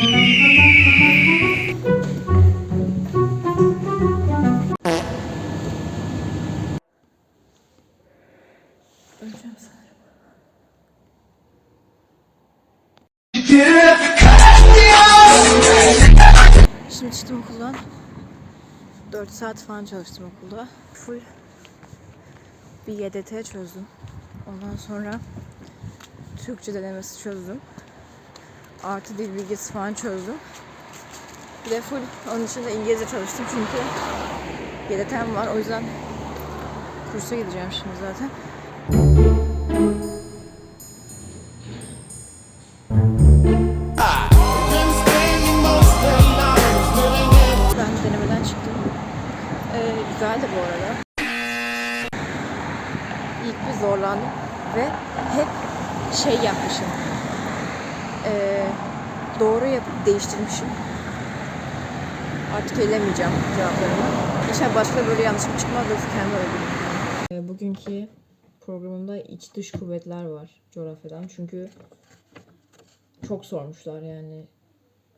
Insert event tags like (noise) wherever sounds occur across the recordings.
Şimdi çıktım okuldan. 4 saat falan çalıştım okulda. Full bir YDT çözdüm. Ondan sonra Türkçe denemesi çözdüm. Artı dil bilgisi falan çözdüm. Bir de full onun için de İngilizce çalıştım çünkü YDT'm var. O yüzden kursa gideceğim şimdi zaten. Ben denemeden çıktım. Ee, güzeldi bu arada. İlk bir zorlandım ve hep şey yapmışım. Ee, doğru yapıp değiştirmişim. Artık elemeyeceğim cevaplarımı. İnşallah başka böyle yanlışım çıkmaz yoksa kendi öldürürüm. Bugünkü programımda iç dış kuvvetler var coğrafyadan. Çünkü çok sormuşlar yani.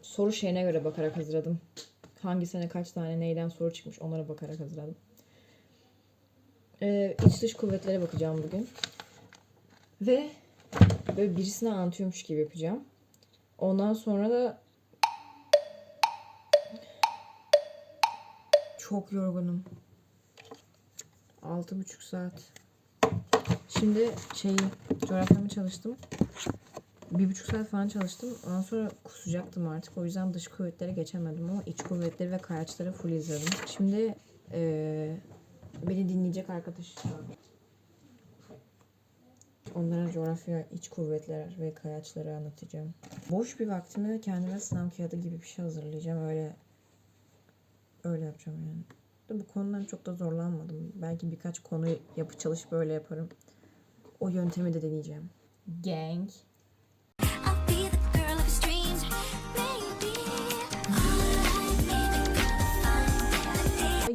Soru şeyine göre bakarak hazırladım. Hangi sene kaç tane neyden soru çıkmış onlara bakarak hazırladım. Ee, iç dış kuvvetlere bakacağım bugün. Ve böyle birisine anlatıyormuş gibi yapacağım. Ondan sonra da çok yorgunum. Altı buçuk saat. Şimdi şeyi coğrafyamı çalıştım. Bir buçuk saat falan çalıştım. Ondan sonra kusacaktım artık. O yüzden dış kuvvetlere geçemedim ama iç kuvvetleri ve kayaçları full izledim. Şimdi eee, beni dinleyecek arkadaş. Onlara coğrafya, iç kuvvetler ve kayaçları anlatacağım. Boş bir vaktimi kendime sınav kağıdı gibi bir şey hazırlayacağım. Öyle öyle yapacağım yani. De bu konudan çok da zorlanmadım. Belki birkaç konu yapı çalışıp böyle yaparım. O yöntemi de deneyeceğim. Gang.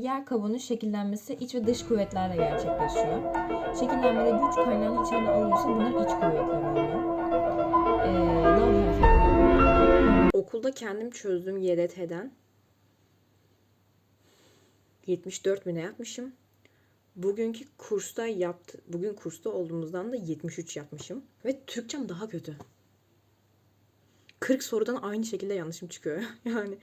Yer kabuğunun şekillenmesi iç ve dış kuvvetlerle gerçekleşiyor. Şekillenmede güç kaynağını içeride alıyorsa bunlar iç kuvvetler oluyor. Ee? Okulda kendim çözdüm YDT'den. 74 mi yapmışım? Bugünkü kursta yaptı, bugün kursta olduğumuzdan da 73 yapmışım. Ve Türkçem daha kötü. 40 sorudan aynı şekilde yanlışım çıkıyor. (laughs) yani